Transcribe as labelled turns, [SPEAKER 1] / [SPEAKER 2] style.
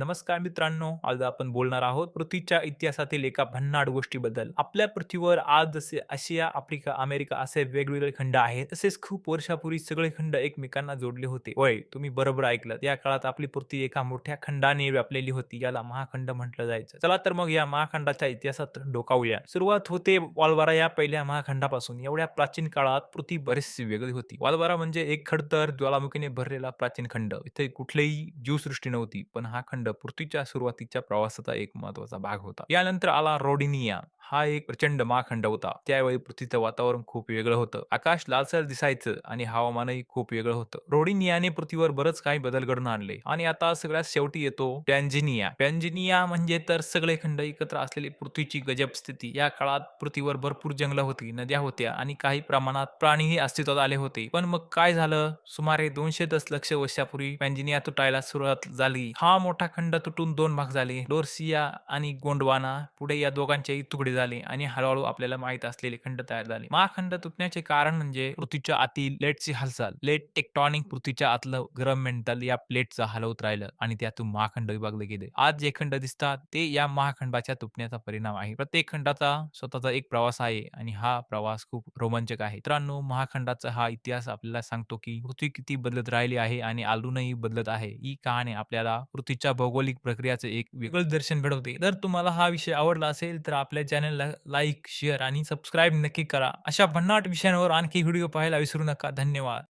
[SPEAKER 1] नमस्कार मित्रांनो आज आपण बोलणार आहोत पृथ्वीच्या इतिहासातील एका भन्नाट गोष्टीबद्दल. आपल्या पृथ्वीवर आज जसे आशिया आफ्रिका अमेरिका असे वेगवेगळे खंड आहेत. तसेच खूप वर्षापूर्वी सगळे खंड एकमेकांना जोडले होते. वय तुम्ही बरोबर ऐकलं या काळात आपली पृथ्वी एका मोठ्या खंडाने व्यापलेली होती. याला महाखंड म्हटलं जायचं. चला तर मग या महाखंडाच्या इतिहासात डोकावूया. सुरुवात होते वालवारा या पहिल्या महाखंडापासून. एवढ्या प्राचीन काळात पृथ्वी बरीचशी वेगळी होती. वालवारा म्हणजे एक खडतर ज्वालामुखीने भरलेला प्राचीन खंड. इथे कुठलेही जीवसृष्टी नव्हती. पण हा खंड पृथ्वीच्या सुरुवातीच्या प्रवासाचा एक महत्त्वाचा भाग होता. यानंतर आला रोडिनिया. हा एक प्रचंड महाखंड होता. त्यावेळी पृथ्वीचं वातावरण खूप वेगळं होतं. आकाश लालसर दिसायचं आणि हवामानही खूप वेगळं होतं. रोडिनियाने पृथ्वीवर बरंच काही बदल घडून आणले. आणि आता सगळ्यात शेवटी येतो टॅन्झिनिया टॅन्झिनिया म्हणजे तर सगळे खंड एकत्र असलेली पृथ्वीची गजब स्थिती. या काळात पृथ्वीवर भरपूर जंगलं होती नद्या होत्या आणि काही प्रमाणात प्राणीही अस्तित्वात आले होते. पण मग काय झालं? सुमारे दोनशे दशलक्ष वर्षापूर्वी पॅन्जिनिया तुटायला सुरुवात झाली. हा मोठा खंड खंड तुटून दोन भाग झाले. डोर्सिया आणि गोंडवाना पुढे या दोघांचेही तुकडे झाले आणि हळूहळू आपल्याला माहीत असलेले खंड तयार झाले. महाखंड तुटण्याचे कारण म्हणजे पृथ्वीच्या आतील प्लेटची हालचाल. प्लेट टेक्टॉनिक पृथ्वीच्या आतलं गरम मेंटल या प्लेटचं हलवत राहिलं आणि त्यातून महाखंड विभागले गेले. आज जे खंड दिसतात ते या महाखंडाच्या तुटण्याचा परिणाम आहे. प्रत्येक खंडाचा स्वतःचा एक प्रवास आहे आणि हा प्रवास खूप रोमांचक आहे. मित्रांनो महाखंडाचा हा इतिहास आपल्याला सांगतो की पृथ्वी किती बदलत राहिली आहे आणि अजूनही बदलत आहे. ही कहाणी आपल्याला पृथ्वीच्या भौगोलिक प्रक्रियाचं एक वेगळं दर्शन घडवते. जर तुम्हाला हा विषय आवडला असेल तर आपल्या चॅनलला लाईक शेअर आणि सबस्क्राईब नक्की करा. अशा भन्नाट विषयांवर आणखी व्हिडिओ पाहायला विसरू नका. धन्यवाद.